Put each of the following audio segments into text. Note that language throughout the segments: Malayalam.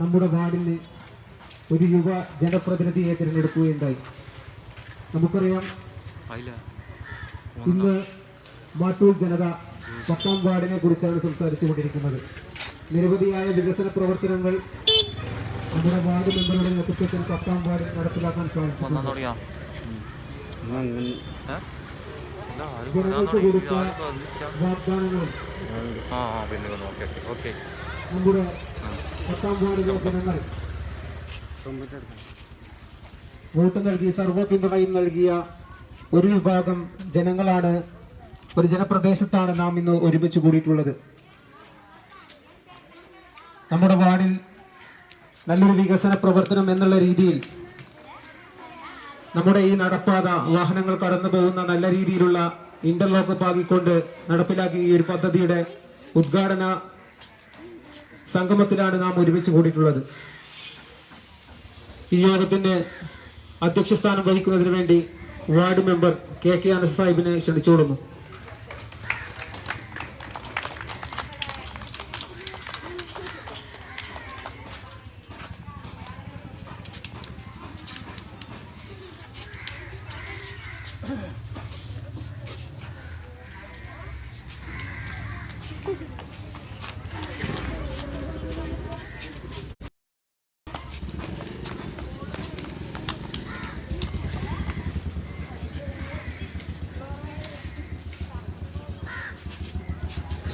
നമ്മുടെ വാർഡിൽ ഒരു യുവ ജനപ്രതിനിധിയെ തിരഞ്ഞെടുക്കുകയുണ്ടായി. നമുക്കറിയാം ഇന്ന് മാട്ടൂർ ജനത പത്താം വാർഡിനെ കുറിച്ചാണ് സംസാരിച്ചു കൊണ്ടിരിക്കുന്നത് നിരവധിയായ വികസന പ്രവർത്തനങ്ങൾ നമ്മുടെ വാർഡ് മെമ്പറുടെ നേതൃത്വത്തിൽ പത്താം വാർഡിൽ നടപ്പിലാക്കാൻ സാധിച്ചു. കൊടുത്ത വാഗ്ദാനങ്ങളും നമ്മുടെ പത്താം വാർഡ് ജനങ്ങൾ. വോട്ട് നൽകി സർവ പിന്തുണയും നൽകിയ ഒരു വിഭാഗം ജനങ്ങളാണ് ഒരു ജനപ്രദേശത്താണ് നാം ഇന്ന് ഒരുമിച്ച് കൂടിയിട്ടുള്ളത്. നമ്മുടെ വാർഡിൽ നല്ലൊരു വികസന പ്രവർത്തനം എന്നുള്ള രീതിയിൽ നമ്മുടെ ഈ നടപ്പാത വാഹനങ്ങൾ കടന്നു പോകുന്ന നല്ല രീതിയിലുള്ള ഇന്റർലോക്ക് പാകിക്കൊണ്ട് നടപ്പിലാക്കിയ ഈ ഒരു പദ്ധതിയുടെ ഉദ്ഘാടന സംഗമത്തിലാണ് നാം ഒരുമിച്ച് കൂടിയിട്ടുള്ളത്. ഈ യോഗത്തിന്റെ അധ്യക്ഷസ്ഥാനം വഹിക്കുന്നതിന് വേണ്ടി ward member K K Anas സാഹിബിനെ ക്ഷണിച്ചുകൊള്ളുന്നു.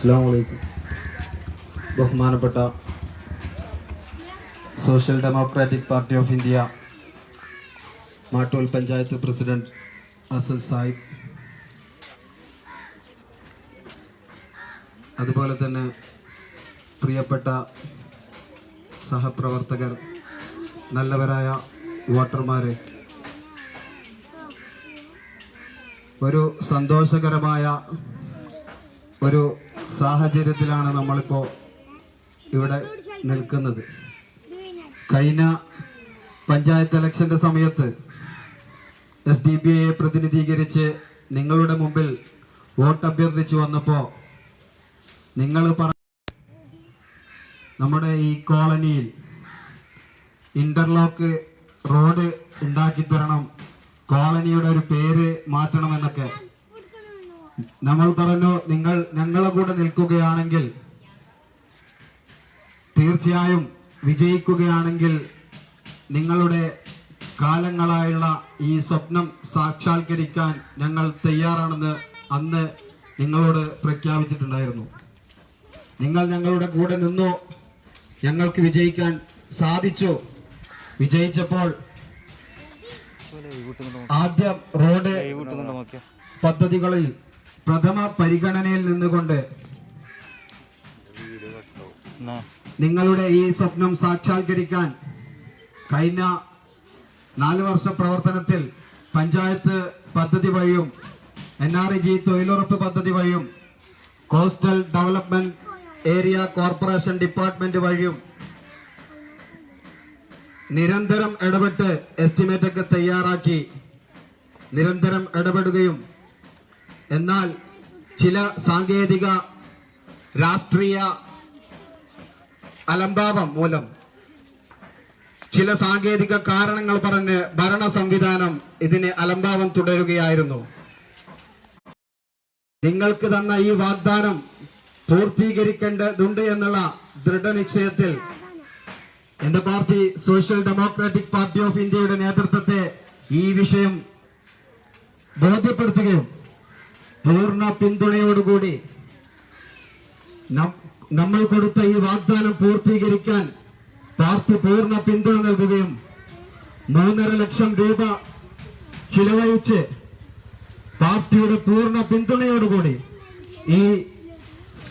അസ്സാം വലൈക്കും ബഹുമാനപ്പെട്ട social democratic party of India Mattool panchayat president Asal Sahib. അതുപോലെ തന്നെ പ്രിയപ്പെട്ട സഹപ്രവർത്തകർ നല്ലവരായ വോട്ടർമാരെ ഒരു സന്തോഷകരമായ ഒരു സാഹചര്യത്തിലാണ് നമ്മളിപ്പോൾ ഇവിടെ നിൽക്കുന്നത്. കഴിഞ്ഞ പഞ്ചായത്ത് ഇലക്ഷന്റെ സമയത്ത് എസ് ഡി ബി ഐയെ പ്രതിനിധീകരിച്ച് നിങ്ങളുടെ മുമ്പിൽ വോട്ട് അഭ്യർത്ഥിച്ചു വന്നപ്പോൾ നിങ്ങൾ പറ നമ്മുടെ ഈ കോളനിയിൽ ഇന്റർലോക്ക് റോഡ് ഉണ്ടാക്കി തരണം കോളനിയുടെ ഒരു പേര് മാറ്റണമെന്നൊക്കെ നമ്മൾ പറഞ്ഞു നിങ്ങൾ ഞങ്ങളെ കൂടെ നിൽക്കുകയാണെങ്കിൽ തീർച്ചയായും വിജയിക്കുകയാണെങ്കിൽ നിങ്ങളുടെ കാലങ്ങളായുള്ള ഈ സ്വപ്നം സാക്ഷാത്കരിക്കാൻ ഞങ്ങൾ തയ്യാറാണെന്ന് അന്ന് നിങ്ങളോട് പ്രഖ്യാപിച്ചിട്ടുണ്ടായിരുന്നു. നിങ്ങൾ ഞങ്ങളുടെ കൂടെ നിന്നു ഞങ്ങൾക്ക് വിജയിക്കാൻ സാധിച്ചു? വിജയിച്ചപ്പോൾ ആദ്യം റോഡ് പദ്ധതികളിൽ പ്രഥമ പരിഗണനയിൽ നിന്നുകൊണ്ട് നിങ്ങളുടെ ഈ സ്വപ്നം സാക്ഷാത്കരിക്കാൻ കഴിഞ്ഞ നാല് വർഷ പ്രവർത്തനത്തിൽ പഞ്ചായത്ത് പദ്ധതി വഴിയും എൻ ആർ ജി തൊഴിലുറപ്പ് പദ്ധതി വഴിയും coastal development area corporation department വഴിയും നിരന്തരം ഇടപെട്ട് എസ്റ്റിമേറ്റൊക്കെ തയ്യാറാക്കി നിരന്തരം ഇടപെടുകയും എന്നാൽ ചില സാങ്കേതിക രാഷ്ട്രീയ അലംഭാവം മൂലം ചില സാങ്കേതിക കാരണങ്ങൾ പറഞ്ഞ് ഭരണ സംവിധാനം ഇതിന് അലംഭാവം തുടരുകയായിരുന്നു. നിങ്ങൾക്ക് തന്ന ഈ വാഗ്ദാനം പൂർത്തീകരിക്കേണ്ടതുണ്ട് എന്നുള്ള ദൃഢനിശ്ചയത്തിൽ എന്റെ party social democratic party of ഇന്ത്യയുടെ നേതൃത്വത്തെ ഈ വിഷയം ബോധ്യപ്പെടുത്തുകയും പൂർണ പിന്തുണയോടുകൂടി നമ്മൾ കൊടുത്ത ഈ വാഗ്ദാനം പൂർത്തീകരിക്കാൻ പാർട്ടി പൂർണ പിന്തുണ നൽകുകയും മൂന്നര ലക്ഷം രൂപ ചിലവഴിച്ച് പാർട്ടിയുടെ പൂർണ പിന്തുണയോടുകൂടി ഈ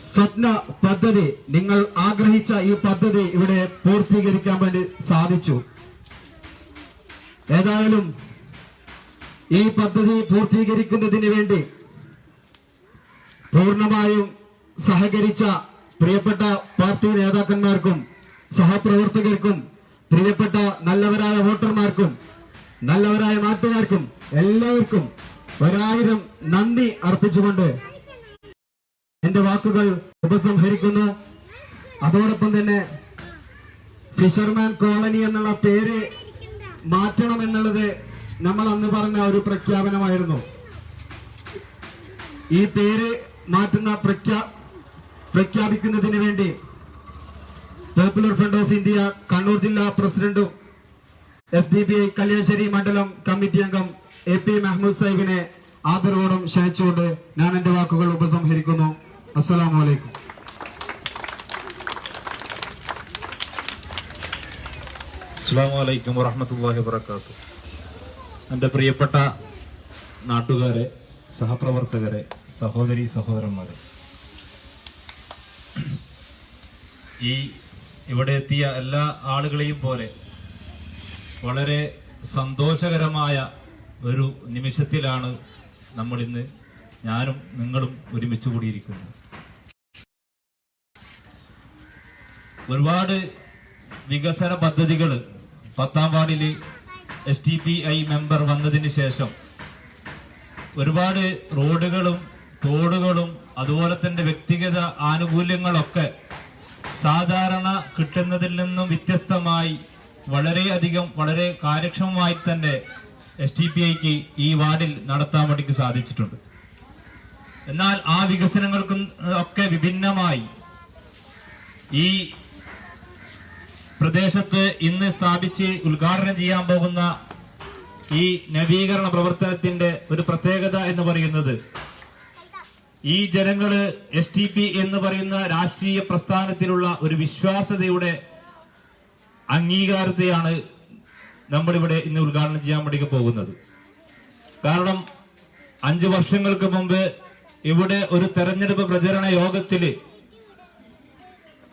സ്വപ്ന പദ്ധതി നിങ്ങൾ ആഗ്രഹിച്ച ഈ പദ്ധതി ഇവിടെ പൂർത്തീകരിക്കാൻ വേണ്ടി സാധിച്ചു. ഏതായാലും ഈ പദ്ധതി പൂർത്തീകരിക്കുന്നതിന് വേണ്ടി പൂർണമായും സഹകരിച്ച പ്രിയപ്പെട്ട പാർട്ടി നേതാക്കന്മാർക്കും സഹപ്രവർത്തകർക്കും പ്രിയപ്പെട്ട നല്ലവരായ വോട്ടർമാർക്കും നല്ലവരായ നാട്ടുകാർക്കും എല്ലാവർക്കും ഒരായിരം നന്ദി അർപ്പിച്ചുകൊണ്ട് എന്റെ വാക്കുകൾ ഉപസംഹരിക്കുന്നു. അതോടൊപ്പം തന്നെ ഫിഷർമാൻ കോളനി എന്നുള്ള പേര് മാറ്റണം എന്നുള്ളത് നമ്മൾ അന്ന് പറഞ്ഞ ഒരു പ്രഖ്യാപനമായിരുന്നു. ഈ പേര് മാറ്റുന്ന പ്രഖ്യാ പ്രഖ്യാപിക്കുന്നതിന് വേണ്ടി popular front of India Kannur ജില്ലാ പ്രസിഡന്റും S D P I Kalliasseri മണ്ഡലം കമ്മിറ്റി അംഗം എ പി മെഹ്മൂദ് സാഹിബിനെ ആദരവോടും ക്ഷണിച്ചുകൊണ്ട് ഞാൻ എന്റെ വാക്കുകൾ ഉപസംഹരിക്കുന്നു. അസ്സാം വലൈക്കും വറഹമത്തല്ലാഹി വാത്തു എന്റെ പ്രിയപ്പെട്ട നാട്ടുകാരെ സഹപ്രവർത്തകരെ സഹോദരി സഹോദരന്മാരെ. ഈ ഇവിടെ എത്തിയ എല്ലാ ആളുകളെയും പോലെ വളരെ സന്തോഷകരമായ ഒരു നിമിഷത്തിലാണ് നമ്മൾ ഇന്ന് ഞാനും നിങ്ങളും ഒരുമിച്ച് കൂടിയിരിക്കുന്നത്. ഒരുപാട് വികസന പദ്ധതികൾ പത്താം വാർഡിൽ S T P I member വന്നതിന് ശേഷം ഒരുപാട് റോഡുകളും തോടുകളും അതുപോലെ തന്നെ വ്യക്തിഗത ആനുകൂല്യങ്ങളൊക്കെ സാധാരണ കിട്ടുന്നതിൽ നിന്നും വ്യത്യസ്തമായി വളരെയധികം വളരെ കാര്യക്ഷമമായി തന്നെ എസ് ടി പി ഐക്ക് ഈ വാർഡിൽ നടത്താൻ വേണ്ടിക്ക് സാധിച്ചിട്ടുണ്ട്. എന്നാൽ ആ വികസനങ്ങൾക്കും ഒക്കെ വിഭിന്നമായി ഈ പ്രദേശത്ത് ഇന്ന് സ്ഥാപിച്ച് ഉദ്ഘാടനം ചെയ്യാൻ പോകുന്ന ഈ നവീകരണ പ്രവർത്തനത്തിന്റെ ഒരു പ്രത്യേകത എന്ന് പറയുന്നത് ഈ ജനങ്ങൾ എസ് ടി പി എന്ന് പറയുന്ന രാഷ്ട്രീയ പ്രസ്ഥാനത്തിലുള്ള ഒരു വിശ്വാസതയുടെ അംഗീകാരത്തെയാണ് നമ്മളിവിടെ ഇന്ന് ഉദ്ഘാടനം ചെയ്യാൻ വേണ്ടി പോകുന്നത്. കാരണം അഞ്ചു വർഷങ്ങൾക്ക് മുമ്പ് ഇവിടെ ഒരു തെരഞ്ഞെടുപ്പ് പ്രചരണ യോഗത്തിൽ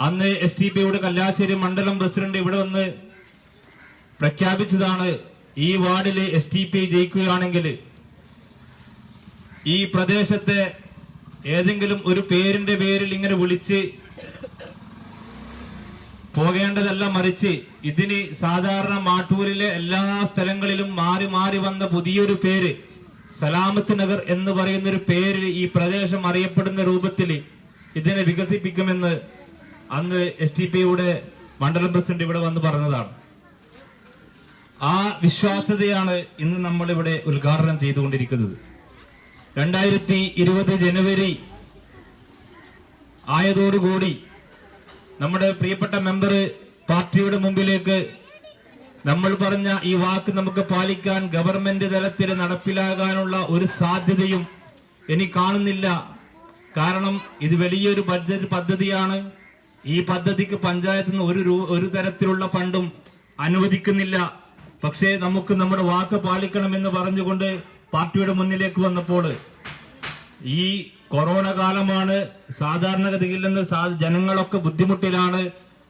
അന്ന് എസ് ടി പിയുടെ കല്ലാശ്ശേരി മണ്ഡലം പ്രസിഡന്റ് ഇവിടെ വന്ന് പ്രഖ്യാപിച്ചതാണ് ഈ വാർഡിൽ എസ് ടി പി ജയിക്കുകയാണെങ്കിൽ ഈ പ്രദേശത്തെ ഏതെങ്കിലും ഒരു പേരിന്റെ പേരിൽ ഇങ്ങനെ വിളിച്ച് പോകേണ്ടതല്ല മറിച്ച് ഇതിന് സാധാരണ മാട്ടൂരിലെ എല്ലാ സ്ഥലങ്ങളിലും മാറി മാറി വന്ന പുതിയൊരു പേര് സലാമത്ത് നഗർ എന്ന് പറയുന്ന ഒരു പേരിൽ ഈ പ്രദേശം അറിയപ്പെടുന്ന രൂപത്തിൽ ഇതിനെ വികസിപ്പിക്കുമെന്ന് അന്ന് എസ് ടി പിയുടെ മണ്ഡലം പ്രസിഡന്റ് ഇവിടെ വന്ന് പറഞ്ഞതാണ്. ആ വിശ്വാസ്യതയാണ് ഇന്ന് നമ്മൾ ഇവിടെ ഉദ്ഘാടനം ചെയ്തുകൊണ്ടിരിക്കുന്നത്. രണ്ടായിരത്തി ഇരുപത് ജനുവരി ആയതോടുകൂടി നമ്മുടെ പ്രിയപ്പെട്ട മെമ്പർ പാർട്ടിയുടെ മുമ്പിലേക്ക് നമ്മൾ പറഞ്ഞ ഈ വാക്ക് നമുക്ക് പാലിക്കാൻ ഗവൺമെന്റ് തലത്തിൽ നടപ്പിലാകാനുള്ള ഒരു സാധ്യതയും ഇനി കാണുന്നില്ല. കാരണം ഇത് വലിയൊരു ബഡ്ജറ്റ് പദ്ധതിയാണ്. ഈ പദ്ധതിക്ക് പഞ്ചായത്തിൽ നിന്ന് ഒരു ഒരു തരത്തിലുള്ള ഫണ്ടും അനുവദിക്കുന്നില്ല. പക്ഷേ നമുക്ക് നമ്മുടെ വാക്ക് പാലിക്കണമെന്ന് പറഞ്ഞുകൊണ്ട് പാർട്ടിയുടെ മുന്നിലേക്ക് വന്നപ്പോൾ ഈ കൊറോണ കാലമാണ് സാധാരണഗതിയിൽ നിന്ന് ജനങ്ങളൊക്കെ ബുദ്ധിമുട്ടിലാണ്.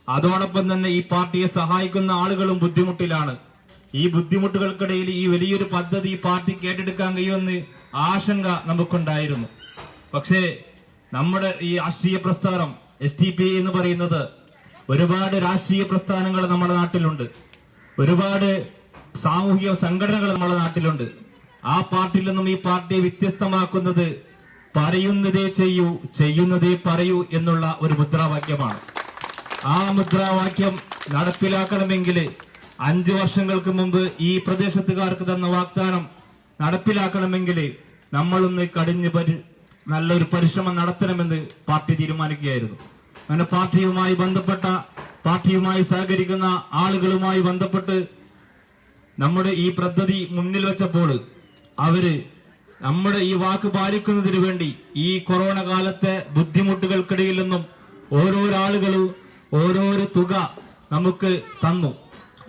അതോടൊപ്പം തന്നെ ഈ പാർട്ടിയെ സഹായിക്കുന്ന ആളുകളും ബുദ്ധിമുട്ടിലാണ്. ഈ ബുദ്ധിമുട്ടുകൾക്കിടയിൽ ഈ വലിയൊരു പദ്ധതി പാർട്ടി പാർട്ടിക്ക് ഏറ്റെടുക്കാൻ കഴിയുമെന്ന് ആശങ്ക നമുക്കുണ്ടായിരുന്നു. പക്ഷേ നമ്മുടെ ഈ രാഷ്ട്രീയ പ്രസ്ഥാനം എസ് ടി പി എന്ന് പറയുന്നത് ഒരുപാട് രാഷ്ട്രീയ പ്രസ്ഥാനങ്ങൾ നമ്മുടെ നാട്ടിലുണ്ട്. ഒരുപാട് സാമൂഹിക സംഘടനകൾ നമ്മുടെ നാട്ടിലുണ്ട്. ആ പാർട്ടിയിൽ നിന്നും ഈ പാർട്ടിയെ വ്യത്യസ്തമാക്കുന്നത് പറയുന്നതേ ചെയ്യൂ ചെയ്യുന്നതേ പറയൂ എന്നുള്ള ഒരു മുദ്രാവാക്യമാണ്. ആ മുദ്രാവാക്യം നടപ്പിലാക്കണമെങ്കിൽ അഞ്ചു വർഷങ്ങൾക്ക് മുമ്പ് ഈ പ്രദേശത്തുകാർക്ക് തന്ന വാഗ്ദാനം നടപ്പിലാക്കണമെങ്കിൽ നമ്മളൊന്ന് കടിഞ്ഞ് പരി നല്ലൊരു പരിശ്രമം നടത്തണമെന്ന് പാർട്ടി തീരുമാനിക്കുകയായിരുന്നു. അങ്ങനെ പാർട്ടിയുമായി ബന്ധപ്പെട്ട പാർട്ടിയുമായി സഹകരിക്കുന്ന ആളുകളുമായി ബന്ധപ്പെട്ട് നമ്മുടെ ഈ പദ്ധതി മുന്നിൽ വെച്ചപ്പോൾ അവർ നമ്മുടെ ഈ വാക്ക് പാലിക്കുന്നതിന് വേണ്ടി ഈ കൊറോണ കാലത്തെ ബുദ്ധിമുട്ടുകൾക്കിടയിൽ നിന്നും ഓരോരോ ആളുകളും ഓരോരോ തുക നമുക്ക് തന്നു.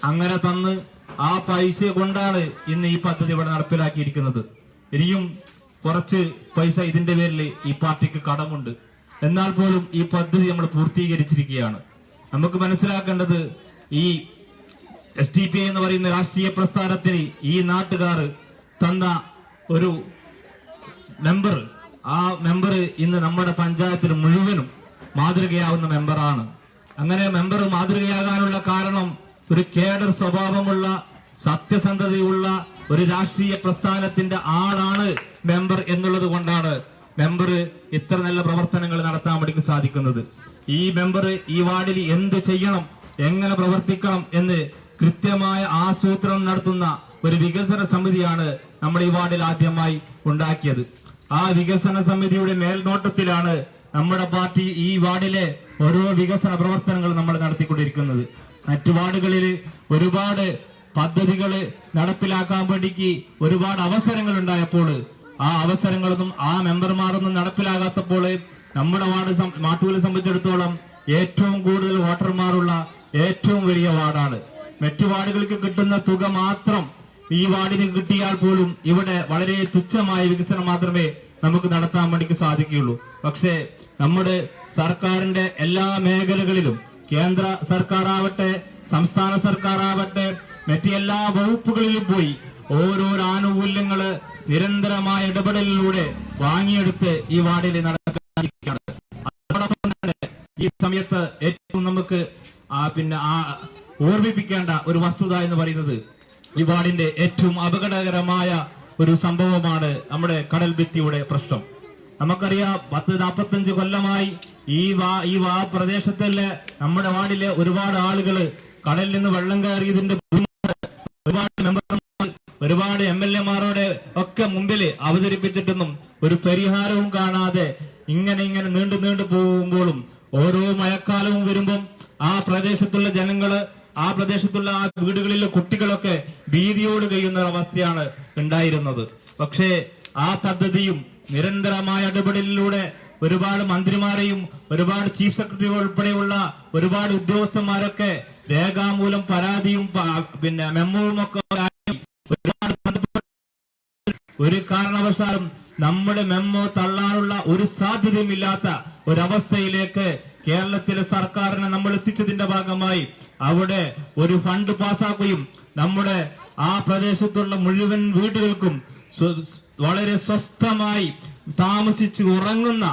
അങ്ങനെ തന്ന് ആ പൈസ കൊണ്ടാണ് ഇന്ന് ഈ പദ്ധതി ഇവിടെ നടപ്പിലാക്കിയിരിക്കുന്നത്. ഇനിയും കുറച്ച് പൈസ ഇതിന്റെ പേരിൽ ഈ പാർട്ടിക്ക് കടമുണ്ട്. എന്നാൽ പോലും ഈ പദ്ധതി നമ്മൾ പൂർത്തീകരിച്ചിരിക്കുകയാണ്. നമുക്ക് മനസ്സിലാക്കേണ്ടത് ഈ എസ് എന്ന് പറയുന്ന രാഷ്ട്രീയ പ്രസ്ഥാനത്തിന് ഈ നാട്ടുകാർ തന്ന ഒരു മെമ്പർ ആ മെമ്പർ ഇന്ന് നമ്മുടെ പഞ്ചായത്തിൽ മുഴുവനും മാതൃകയാവുന്ന മെമ്പറാണ് അങ്ങനെ മെമ്പർ മാതൃകയാകാനുള്ള കാരണം ഒരു കേഡർ സ്വഭാവമുള്ള സത്യസന്ധതയുള്ള ഒരു രാഷ്ട്രീയ പ്രസ്ഥാനത്തിന്റെ ആളാണ് മെമ്പർ എന്നുള്ളത് കൊണ്ടാണ് മെമ്പർ ഇത്ര നല്ല പ്രവർത്തനങ്ങൾ നടത്താൻ വേണ്ടി സാധിക്കുന്നത്. ഈ മെമ്പർ ഈ വാർഡിൽ എന്ത് ചെയ്യണം എങ്ങനെ പ്രവർത്തിക്കണം എന്ന് കൃത്യമായ ആസൂത്രണം നടത്തുന്ന ഒരു വികസന സമിതിയാണ് നമ്മുടെ ഈ വാർഡിൽ ആദ്യമായി ഉണ്ടാക്കിയത്. ആ വികസന സമിതിയുടെ മേൽനോട്ടത്തിലാണ് നമ്മുടെ പാർട്ടി ഈ വാർഡിലെ ഓരോ വികസന പ്രവർത്തനങ്ങൾ നമ്മൾ നടത്തിക്കൊണ്ടിരിക്കുന്നത്. മറ്റു വാർഡുകളിൽ ഒരുപാട് പദ്ധതികൾ നടപ്പിലാക്കാൻ വേണ്ടിക്ക് ഒരുപാട് അവസരങ്ങൾ ഉണ്ടായപ്പോൾ ആ അവസരങ്ങളൊന്നും ആ മെമ്പർമാരൊന്നും നടപ്പിലാകാത്തപ്പോൾ നമ്മുടെ വാർഡ് മാട്ടൂലെ സംബന്ധിച്ചിടത്തോളം ഏറ്റവും കൂടുതൽ വോട്ടർമാരുള്ള ഏറ്റവും വലിയ വാർഡാണ്. മറ്റു വാർഡുകൾക്ക് കിട്ടുന്ന തുക മാത്രം ഈ വാർഡിന് കിട്ടിയാൽ പോലും ഇവിടെ വളരെ തുച്ഛമായ വികസനം മാത്രമേ നമുക്ക് നടത്താൻ വേണ്ടിക്ക് സാധിക്കുകയുള്ളൂ. പക്ഷേ നമ്മുടെ സർക്കാരിന്റെ എല്ലാ മേഖലകളിലും കേന്ദ്ര സർക്കാർ ആവട്ടെ സംസ്ഥാന സർക്കാർ ആവട്ടെ മറ്റു എല്ലാ വകുപ്പുകളിലും പോയി ഓരോ ആനുകൂല്യങ്ങൾ നിരന്തരമായ ഇടപെടലിലൂടെ വാങ്ങിയെടുത്ത് ഈ വാർഡിൽ നടക്കാനിരിക്കുകയാണ്. അതോടൊപ്പം തന്നെ ഈ സമയത്ത് ഏറ്റവും നമുക്ക് പിന്നെ ഓർമ്മിപ്പിക്കേണ്ട ഒരു വസ്തുത എന്ന് പറയുന്നത് ഈ വാർഡിന്റെ ഏറ്റവും അപകടകരമായ ഒരു സംഭവമാണ് നമ്മുടെ കടൽ ഭിത്തിയുടെ പ്രശ്നം. നമുക്കറിയാം പത്ത് നാൽപ്പത്തഞ്ച് കൊല്ലമായി ഈ വാ ഈ വാ പ്രദേശത്തിലെ നമ്മുടെ വാർഡിലെ ഒരുപാട് ആളുകൾ കടലിൽ നിന്ന് വെള്ളം കയറിയതിന്റെ ഒരുപാട് മെമ്പർമാർ ഒരുപാട് എം എൽ എമാരുടെ ഒക്കെ മുമ്പിൽ അവതരിപ്പിച്ചിട്ടൊന്നും ഒരു പരിഹാരവും കാണാതെ ഇങ്ങനെ ഇങ്ങനെ നീണ്ടു നീണ്ടു പോകുമ്പോഴും ഓരോ മഴക്കാലവും വരുമ്പം ആ പ്രദേശത്തുള്ള ജനങ്ങൾ ആ പ്രദേശത്തുള്ള ആ വീടുകളിലെ കുട്ടികളൊക്കെ ഭീതിയോട് കഴിയുന്ന അവസ്ഥയാണ് ഉണ്ടായിരുന്നത്. പക്ഷേ ആ പദ്ധതിയും നിരന്തരമായ ഇടപെടലിലൂടെ ഒരുപാട് മന്ത്രിമാരെയും ഒരുപാട് ചീഫ് സെക്രട്ടറി ഉൾപ്പെടെയുള്ള ഒരുപാട് ഉദ്യോഗസ്ഥന്മാരൊക്കെ രേഖാമൂലം പരാതിയും പിന്നെ മെമ്മോവും ഒക്കെ ഒരു കാരണവശാലും നമ്മുടെ മെമ്മോ തള്ളാനുള്ള ഒരു സാധ്യതയുമില്ലാത്ത ഒരവസ്ഥയിലേക്ക് കേരളത്തിലെ സർക്കാരിനെ നമ്മൾ എത്തിച്ചതിന്റെ ഭാഗമായി അവിടെ ഒരു ഫണ്ട് പാസാക്കുകയും നമ്മുടെ ആ പ്രദേശത്തുള്ള മുഴുവൻ വീടുകൾക്കും വളരെ സ്വസ്ഥമായി താമസിച്ചു ഉറങ്ങുന്ന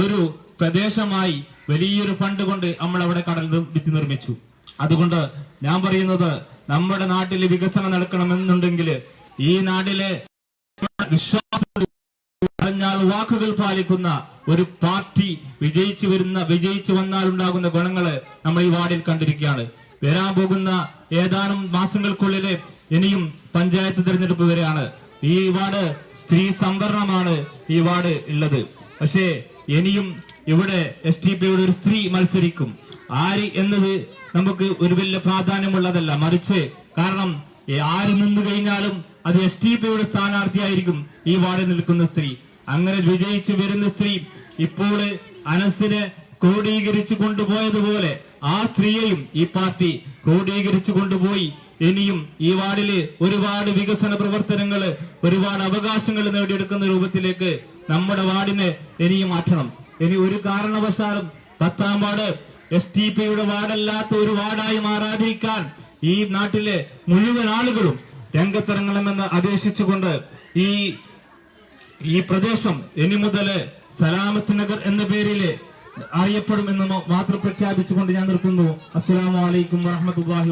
ഒരു പ്രദേശമായി വലിയൊരു ഫണ്ട് കൊണ്ട് നമ്മൾ അവിടെ കടൽ ഭിത്തി നിർമ്മിച്ചു. അതുകൊണ്ട് ഞാൻ പറയുന്നത് നമ്മുടെ നാട്ടിൽ വികസനം നടക്കണമെന്നുണ്ടെങ്കിൽ ഈ നാട്ടിലെ വിശ്വാസം പറഞ്ഞാൽ വാക്കുകൾ പാലിക്കുന്ന ഒരു പാർട്ടി വിജയിച്ചു വരുന്ന വിജയിച്ചു വന്നാൽ ഉണ്ടാകുന്ന ഗുണങ്ങൾ നമ്മൾ ഈ വാർഡിൽ കണ്ടിരിക്കുകയാണ്. വരാൻ പോകുന്ന ഏതാനും മാസങ്ങൾക്കുള്ളിൽ ഇനിയും പഞ്ചായത്ത് തിരഞ്ഞെടുപ്പ് വരെയാണ്. ഈ വാർഡ് സ്ത്രീ സംവരണമാണ് ഈ വാർഡ് ഉള്ളത്. പക്ഷേ ഇനിയും ഇവിടെ എസ് ടി പിയുടെ ഒരു സ്ത്രീ മത്സരിക്കും. ആര് എന്നത് നമുക്ക് ഒരു വലിയ പ്രാധാന്യമുള്ളതല്ല മറിച്ച് കാരണം ആര് നിന്ന് കഴിഞ്ഞാലും അത് എസ് ടി പിയുടെ സ്ഥാനാർത്ഥിയായിരിക്കും ഈ വാർഡിൽ നിൽക്കുന്ന സ്ത്രീ. അങ്ങനെ വിജയിച്ചു വരുന്ന സ്ത്രീ ഇപ്പോൾ അനസിനെ ക്രോഡീകരിച്ചു കൊണ്ടുപോയതുപോലെ ആ സ്ത്രീയെയും ഈ പാർട്ടി ക്രോഡീകരിച്ചു കൊണ്ടുപോയി. ഇനിയും ഈ വാർഡിൽ ഒരുപാട് വികസന പ്രവർത്തനങ്ങൾ ഒരുപാട് അവകാശങ്ങൾ നേടിയെടുക്കുന്ന രൂപത്തിലേക്ക് നമ്മുടെ വാർഡിനെ ഇനിയും മാറ്റണം. ഇനി ഒരു കാരണവശാലും പത്താം വാർഡ് എസ് ടി പിയുടെ വാർഡല്ലാത്ത ഒരു വാർഡായി മാറാതിരിക്കാൻ ഈ നാട്ടിലെ മുഴുവൻ ആളുകളും രംഗത്തിറങ്ങണമെന്ന് അപേക്ഷിച്ചുകൊണ്ട് ഈ ഈ പ്രദേശം ഇനി മുതൽ സലാമത്ത് നഗർ എന്ന പേരിൽ അറിയപ്പെടുമെന്ന് മാത്രം പ്രഖ്യാപിച്ചുകൊണ്ട് ഞാൻ നിർത്തുന്നു. അസ്സലാമു അലൈക്കും വറഹമത്തല്ലാഹി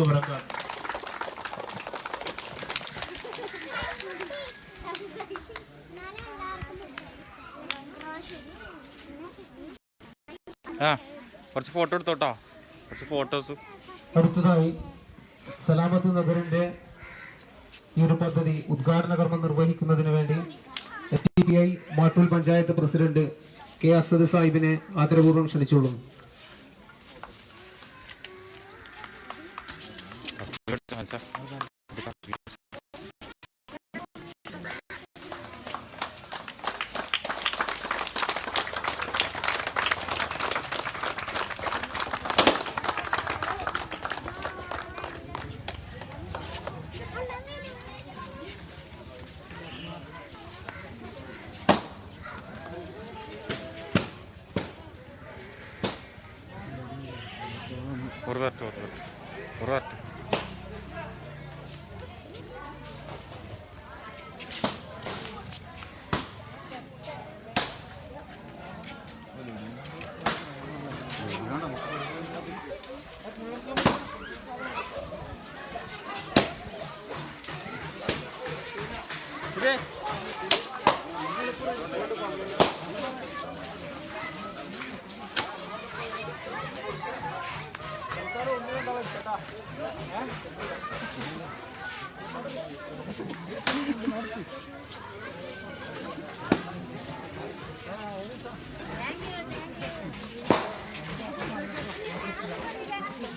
ആ കുറച്ച് ഫോട്ടോ എടുത്തോട്ടോ. കുറച്ച് ഫോട്ടോസ്. അടുത്തതായി സലാമത്ത് നഗറിന്റെ ഈ ഒരു പദ്ധതി ഉദ്ഘാടന കർമ്മം നിർവഹിക്കുന്നതിന് വേണ്ടി S D P I Mattool panchayat president K Asad സാഹിബിനെ ആദരപൂർവം ക്ഷണിച്ചോളുന്നു ഒരു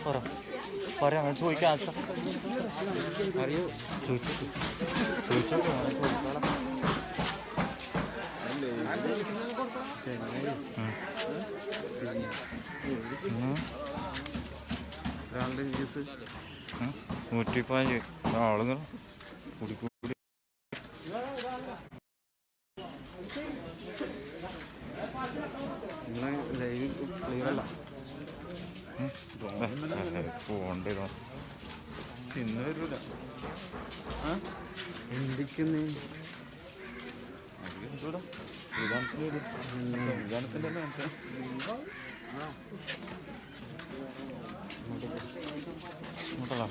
പറ പറയാം അങ്ങനെ ചോദിക്കാം ആശ അറിയോ ചോദിച്ചു ചോദിച്ചോട്ടെ അങ്ങനെ ചോദിക്കാലോ നൂറ്റി പതിനഞ്ച് ആളുകൾ കൂടി കൂടി ലൈവ് ക്ലിയർ അല്ല. പോണ്ടേതോ ഇന്ന് വരൂല. എന്തൊക്കെന്ന്? എന്തോടാ വിധാനത്തിന്റെ ഇങ്ങോട്ടല്ല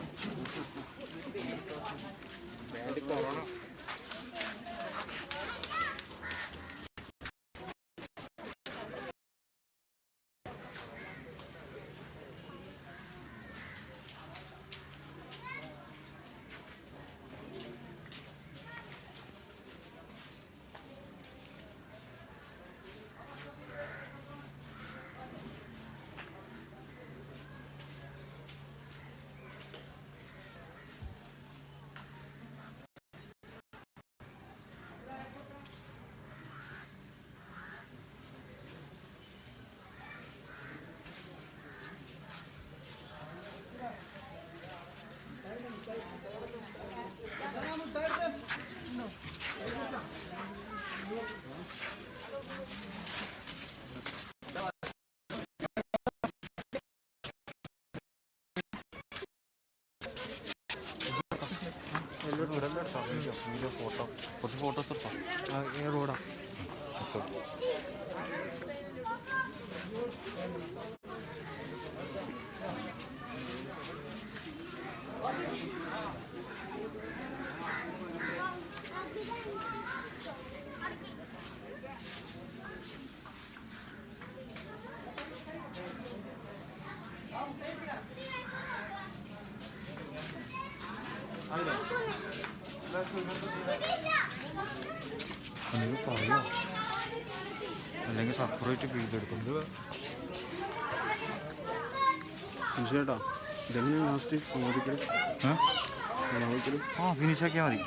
ഫോട്ടോ കുറച്ച് ഫോട്ടോസ് എടുത്തോ? റോഡാ അല്ലെങ്കിൽ പറയോ സെപ്പറേറ്റ് ഫീൽ എടുക്കും ചേട്ടാ ഇതെങ്ങനെ ലാസ്റ്റ് സമ്മതിക്കൽ? ആ ഫിനിഷ് ആക്കിയാൽ മതി.